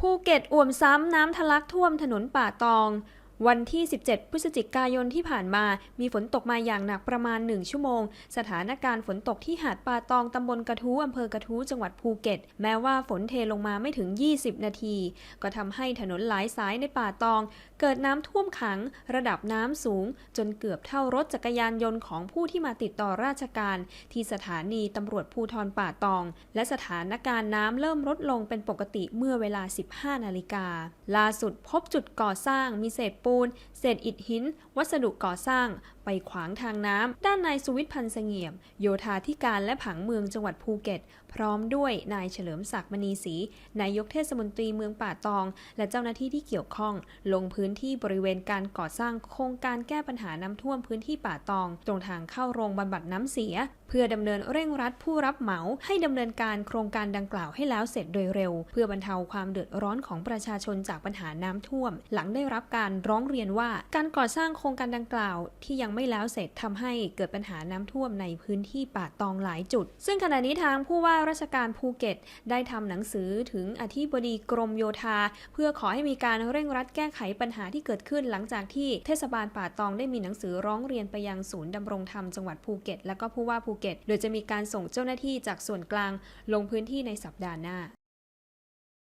ภูเก็ตอ่วมซ้ำน้ำทะลักท่วมถนนป่าตอง วันที่ 17 พฤศจิกายนที่ผ่านมา มีฝนตกมาอย่างหนักประมาณ 1 ชั่วโมง สถานการณ์ฝนตกที่หาดป่าตองตำบลกระทู้อำเภอกระทู้จังหวัดภูเก็ต แม้ว่าฝนเทลงมาไม่ถึง 20 นาที ก็ทำให้ถนนหลายสายในป่าตอง เกิดน้ำท่วมขัง ระดับน้ำสูง จนเกือบเท่ารถจักรยานยนต์ของผู้ที่มาติดต่อราชการ ที่สถานีตำรวจภูทรป่าตอง และสถานการณ์น้ำเริ่มลดลงเป็นปกติเมื่อเวลา 15 นาฬิกาล่าสุดพบจุดก่อสร้างมีเศษปูน เศษอิฐหิน วัสดุก่อสร้าง ไปขวางทางน้ำ ด้านนายสุวิทย์พันธ์เสงี่ยม โยธาธิการและผังเมืองจังหวัดภูเก็ต พร้อมด้วยนายเฉลิมศักดิ์มณีศรีนายกเทศมนตรีเมืองป่าตอง และเจ้าหน้าที่ที่เกี่ยวข้อง ลงพื้นที่บริเวณการก่อสร้างโครงการแก้ปัญหาน้ำท่วมพื้นที่ป่าตอง ตรงทางเข้าโรงบำบัดน้ำเสีย เพื่อดำเนินเร่งรัดผู้รับเหมาให้ดำเนินการโครงการดังกล่าวให้แล้วเสร็จโดยเร็ว เพื่อบรรเทาความเดือดร้อนของประชาชนจากปัญหาน้ำท่วม หลังได้รับการร้ององเรียนว่าการก่อสร้างโครงการดังกล่าว ที่ยังไม่แล้วเสร็จทำให้เกิดปัญหาน้ำท่วมในพื้นที่ป่าตองหลายจุด ซึ่งขณะนี้ทางผู้ว่าราชการภูเก็ต ได้ทำหนังสือถึงอธิบดีกรมโยธา เพื่อขอให้มีการเร่งรัดแก้ไขปัญหาที่เกิดขึ้น หลังจากที่เทศบาลป่าตองได้มีหนังสือร้องเรียนไปยังศูนย์ดำรงธรรมจังหวัดภูเก็ต และก็ผู้ว่าภูเก็ต โดยจะมีการส่งเจ้าหน้าที่จากส่วนกลาง ลงพื้นที่ในสัปดาห์หน้า